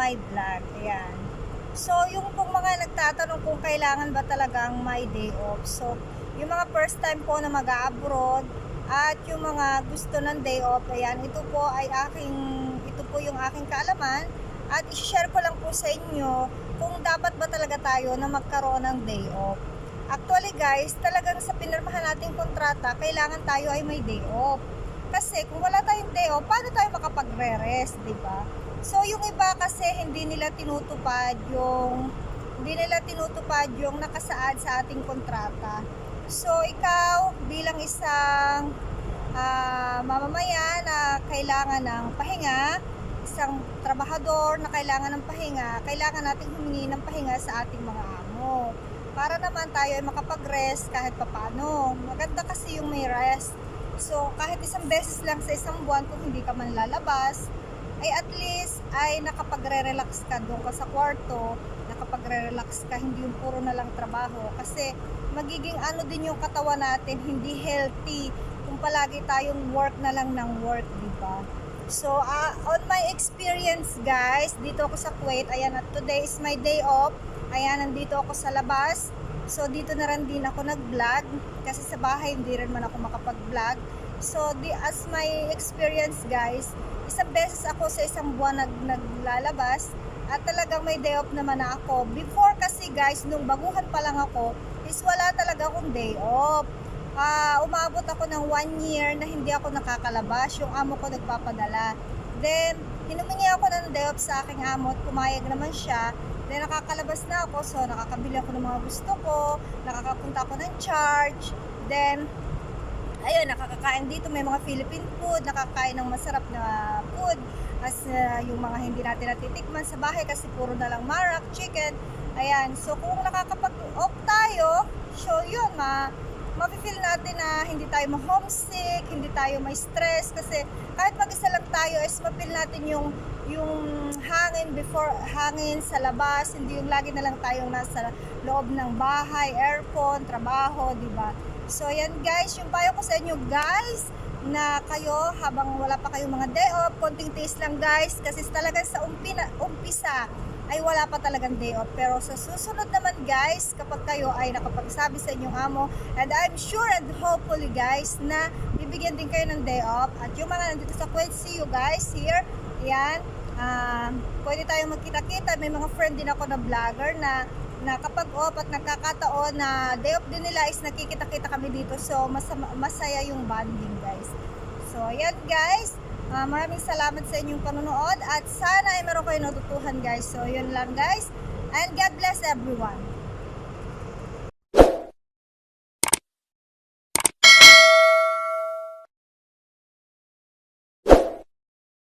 my vlog. Ayan. So, yung pong mga nagtatanong kung kailangan ba talagang may day off. So, yung mga first time po na mag-abroad at yung mga gusto ng day off, ayan, ito po ay aking, ito po yung aking kaalaman at i-share ko lang po sa inyo kung dapat ba talaga tayo na magkaroon ng day off. Actually guys, talagang sa pinirmahan nating kontrata, kailangan tayo ay may day off. Kasi kung wala tayong day off, paano tayo makapagre-rest, di ba? So yung iba kasi hindi nila tinutupad yung hindi nila tinutupad yung nakasaad sa ating kontrata. So ikaw bilang isang ah, mamamayan na kailangan ng pahinga, isang trabahador na kailangan ng pahinga, kailangan nating humingi ng pahinga sa ating mga amo. Para naman tayo ay makapag-rest kahit papano. Maganda kasi yung may rest. So, kahit isang beses lang sa isang buwan kung hindi ka man lalabas, ay at least ay nakapagre-relax ka doon ka sa kwarto, nakapagre-relax ka, hindi yung puro na lang trabaho. Kasi magiging ano din yung katawan natin, hindi healthy kung palagi tayong work na lang ng work, di ba? So, ah, on my experience guys, dito ako sa Kuwait, ayan at today is my day off. Ayan, nandito ako sa labas. So, dito na rin din ako nag-vlog. Kasi sa bahay, hindi rin man ako makapag-vlog. So, di, as my experience guys, isang beses ako sa isang buwan nag, naglalabas. At talagang may day off naman na ako. Before kasi guys, nung baguhan pa lang ako, is wala talaga akong day off. Ah, umabot ako ng one year na hindi ako nakakalabas. Yung amo ko nagpapadala. Then, hinumingi ako ng day off sa aking amo at pumayag naman siya. Then, nakakalabas na ako. So, nakakabili ako ng mga gusto ko. Nakakapunta ako ng church. Then, ayun, nakakakain dito. May mga Philippine food. Nakakain ng masarap na food. As uh, yung mga hindi natin natitikman sa bahay kasi puro na lang marak, chicken. Ayan. So, kung nakakapag-off tayo, so yun, ma mafe-feel natin na hindi tayo ma-homesick, hindi tayo may stress kasi kahit mag-isa lang tayo is ma-feel natin yung yung hangin before hangin sa labas, hindi yung lagi na lang tayong nasa loob ng bahay, aircon, trabaho, di ba? So yan guys, yung payo ko sa inyo guys, na kayo habang wala pa kayong mga day off, konting tiis lang guys kasi talagang sa umpina, umpisa ay wala pa talagang day off. Pero sa susunod naman guys, kapag kayo ay nakapagsabi sa inyong amo, and I'm sure and hopefully guys na bibigyan din kayo ng day off. At yung mga nandito sa Kuwait, see you guys here. Yan. Ah, pwede tayong magkita-kita. May mga friend din ako na vlogger na na kapag off at nagkakataon na day off din nila is nakikita-kita kami dito. So, masama, masaya yung bonding guys. So, ayan guys. Ah, maraming salamat sa inyong panonood at sana ay meron kayo natutuhan guys. So, yun lang guys. And God bless everyone.